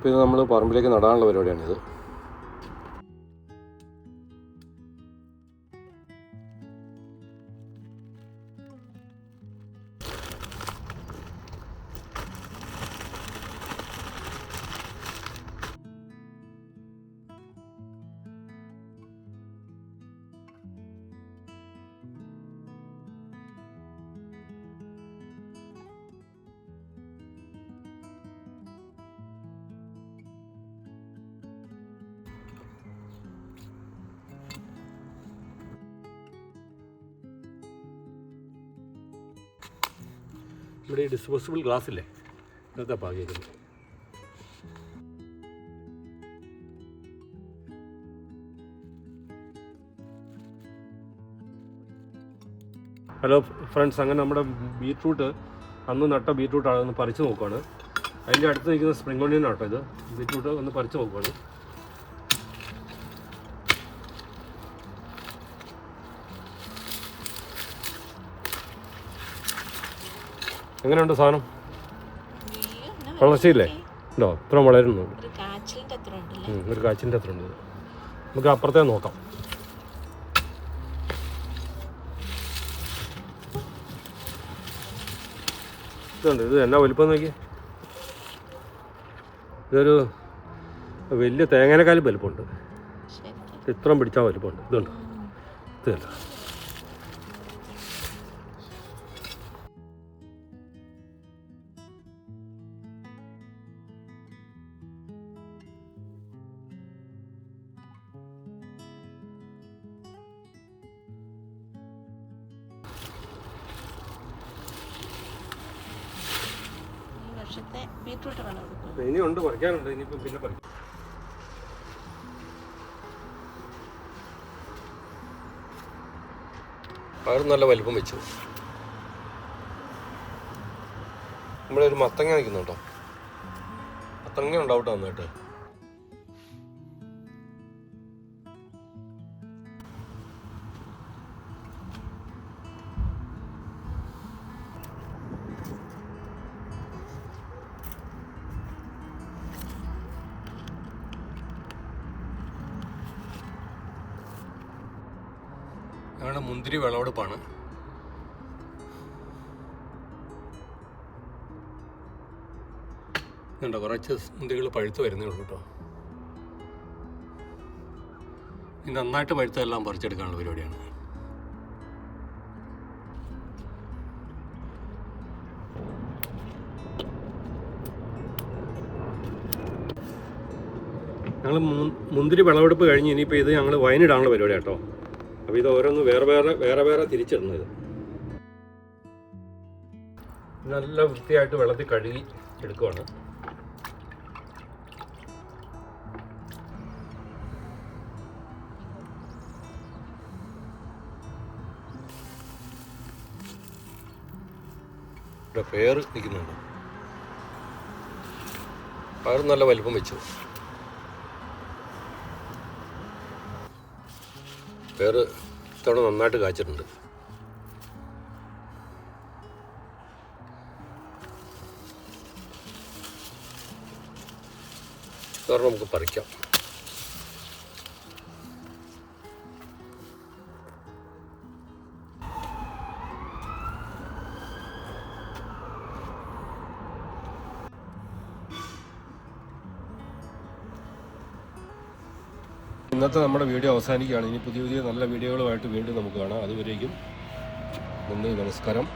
ഇപ്പോൾ ഇത് നമ്മൾ പറമ്പിലേക്ക് നടാനുള്ള പരിപാടിയാണിത്. നമ്മുടെ ഈ ഡിസ്പോസിബിൾ ഗ്ലാസ് ഇല്ലേ? ഇന്നത്തെ പാകിയേക്കുന്നത് ഹലോ ഫ്രണ്ട്സ് അങ്ങനെ നമ്മുടെ ബീറ്റ്റൂട്ട് അന്ന് നട്ട ബീറ്റ്റൂട്ടാണ് ഒന്ന് പറിച്ച് നോക്കുവാണ്. അതിന്റെ അടുത്ത് നിൽക്കുന്ന സ്പ്രിംഗ് ഓണിയൻ ആട്ടോ ഇത്. ബീറ്റ്റൂട്ട് ഒന്ന് പറിച്ച് നോക്കുവാണ്. എങ്ങനെയുണ്ട് സാധനം? വളർച്ചയില്ലേ? ഉണ്ടോ? ഇത്ര വളരുന്നു. ഒരു കാച്ചിന്റെ അത്ര ഉണ്ട് നമുക്ക് അപ്പുറത്തെ നോക്കാം. ഇതുണ്ട് ഇത് എന്നാ വലിപ്പം നോക്കി ഇതൊരു വലിയ തേങ്ങനേക്കാൾ വലിപ്പമുണ്ട്. ഇത്രയും പിടിച്ചാൽ വലിപ്പമുണ്ട്. ഇതുണ്ട്. ഇതല്ല ഈ ബീട്രൂട്ട് ബീട്രൂട്ട് വളം ഇനി ഇനിയുണ്ട് പറിക്കാനുണ്ട് ഇനിയിപ്പം പിന്നെ പറിക്കാം. പയർ നല്ല വലിപ്പം വെച്ചു. നമ്മളൊരു ഒരു മത്തങ്ങ നിൽക്കുന്നുണ്ടോ മത്തങ്ങ ഉണ്ടാവട്ടെ നന്നായിട്ട്. ഞങ്ങളുടെ മുന്തിരി വിളവെടുപ്പാണ്. കണ്ടോ കുറച്ച് മുന്തിരികൾ പഴുത്ത് വരുന്നേ ഉള്ളൂ കേട്ടോ. ഇത് നന്നായിട്ട് പഴുത്തതെല്ലാം പറിച്ചെടുക്കാനുള്ള പരിപാടിയാണ്. ഞങ്ങൾ മുന്തിരി വിളവെടുപ്പ് കഴിഞ്ഞ് ഇനിയിപ്പോൾ ഇത് ഞങ്ങൾ വയനിടാനുള്ള പരിപാടി കേട്ടോ. അപ്പോൾ ഇത് ഓരോന്ന് വേറെ വേറെ വേറെ വേറെ തിരിച്ചിടുന്നത്. നല്ല വൃത്തിയായിട്ട് വെള്ളത്തിൽ കഴുകി എടുക്കുവാണ്. പേർ നിൽക്കുന്നുണ്ട്. പയർ നല്ല വലിപ്പം വെച്ചു. പേര് ഇത്തവണ നന്നായിട്ട് കാച്ചിട്ടുണ്ട്. കാരണം നമുക്ക് പറിക്കാം. ഇന്നത്തെ നമ്മുടെ വീഡിയോ അവസാനിക്കുകയാണ്. ഇനി പുതിയ പുതിയ നല്ല വീഡിയോകളുമായിട്ട് വീണ്ടും നമുക്ക് കാണാം. അതുവരേക്കും നന്ദി നമസ്കാരം.